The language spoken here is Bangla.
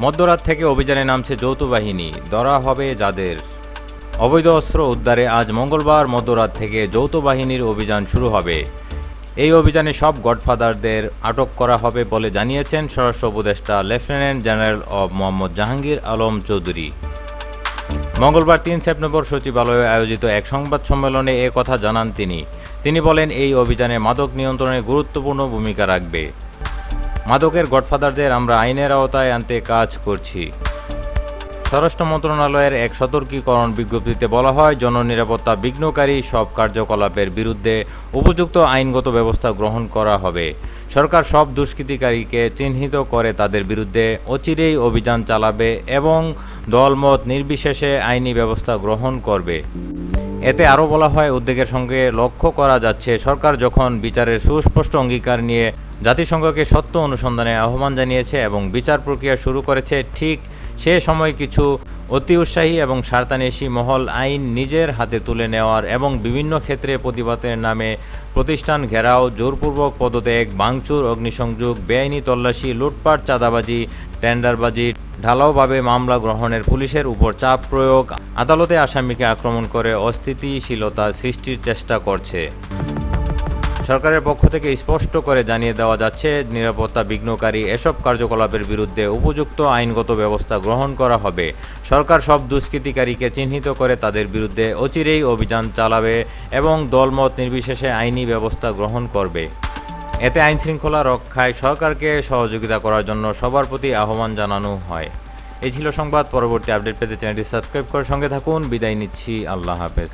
মধ্যরাত থেকে অভিযানে নামছে যৌথ বাহিনী। ধরা হবে যাদের। অবৈধ অস্ত্র উদ্ধারে আজ মঙ্গলবার মধ্যরাত থেকে যৌথ বাহিনীর অভিযান শুরু হবে। এই অভিযানে সব গডফাদারদের আটক করা হবে বলে জানিয়েছেন স্বরাষ্ট্র উপদেষ্টা লেফটেন্যান্ট জেনারেল অব মোহাম্মদ জাহাঙ্গীর আলম চৌধুরী। মঙ্গলবার তিন সেপ্টেম্বর সচিবালয়ে আয়োজিত এক সংবাদ সম্মেলনে এ কথা জানান তিনি। তিনি বলেন, এই অভিযানে মাদক নিয়ন্ত্রণে গুরুত্বপূর্ণ ভূমিকা রাখবে। মাদকের গডফাদারদের আমরা আইনের আওতায় আনতে কাজ করছি। স্বরাষ্ট্র মন্ত্রণালয়ের এক সতর্কীকরণ বিজ্ঞপ্তিতে বলা হয়, জননিরাপত্তা বিঘ্নকারী সব কার্যকলাপের বিরুদ্ধে উপযুক্ত আইনগত ব্যবস্থা গ্রহণ করা হবে। সরকার সব দুষ্কৃতিকারীকে চিহ্নিত করে তাদের বিরুদ্ধে অচিরেই অভিযান চালাবে এবং দলমত নির্বিশেষে আইনি ব্যবস্থা গ্রহণ করবে। এতে আরও বলা হয়, উদ্বেগের সঙ্গে লক্ষ্য করা যাচ্ছে, সরকার যখন বিচারের সুস্পষ্ট অঙ্গীকার নিয়ে জাতিসংঘকে সত্য অনুসন্ধানে আহ্বান জানিয়েছে এবং বিচার প্রক্রিয়া শুরু করেছে, ঠিক সে সময় কিছু অতি উৎসাহী এবং স্বার্থান্বেষী মহল আইন নিজের হাতে তুলে নেওয়ার এবং বিভিন্ন ক্ষেত্রে প্রতিবাদের নামে প্রতিষ্ঠান ঘেরাও, জোরপূর্বক পদত্যাগ, ভাঙচুর, অগ্নিসংযোগ, বেআইনি তল্লাশি, লুটপাট, চাঁদাবাজি টেন্ডারবাজি ঢালাওভাবে মামলা গ্রহণের পুলিশের উপর চাপ প্রয়োগ, আদালতে আসামিকে আক্রমণ করে অস্থিতিশীলতা সৃষ্টির চেষ্টা করছে। সরকারের পক্ষ থেকে স্পষ্ট করে জানিয়ে দেওয়া যাচ্ছে, নিরাপত্তা বিঘ্নকারী এসব কার্যকলাপের বিরুদ্ধে উপযুক্ত আইনগত ব্যবস্থা গ্রহণ করা হবে। সরকার সব দুষ্কৃতিকারীকে চিহ্নিত করে তাদের বিরুদ্ধে অচিরেই অভিযান চালাবে এবং দলমত নির্বিশেষে আইনি ব্যবস্থা গ্রহণ করবে। এতে আইন শৃঙ্খলা রক্ষায় সরকারকে সহযোগিতা করার জন্য সবার প্রতি আহ্বান জানানো হয়। এই ছিল সংবাদ। পরবর্তী আপডেট পেতে চ্যানেলটি সাবস্ক্রাইব করার সঙ্গে থাকুন। বিদায় নিচ্ছি। আল্লাহ হাফেজ।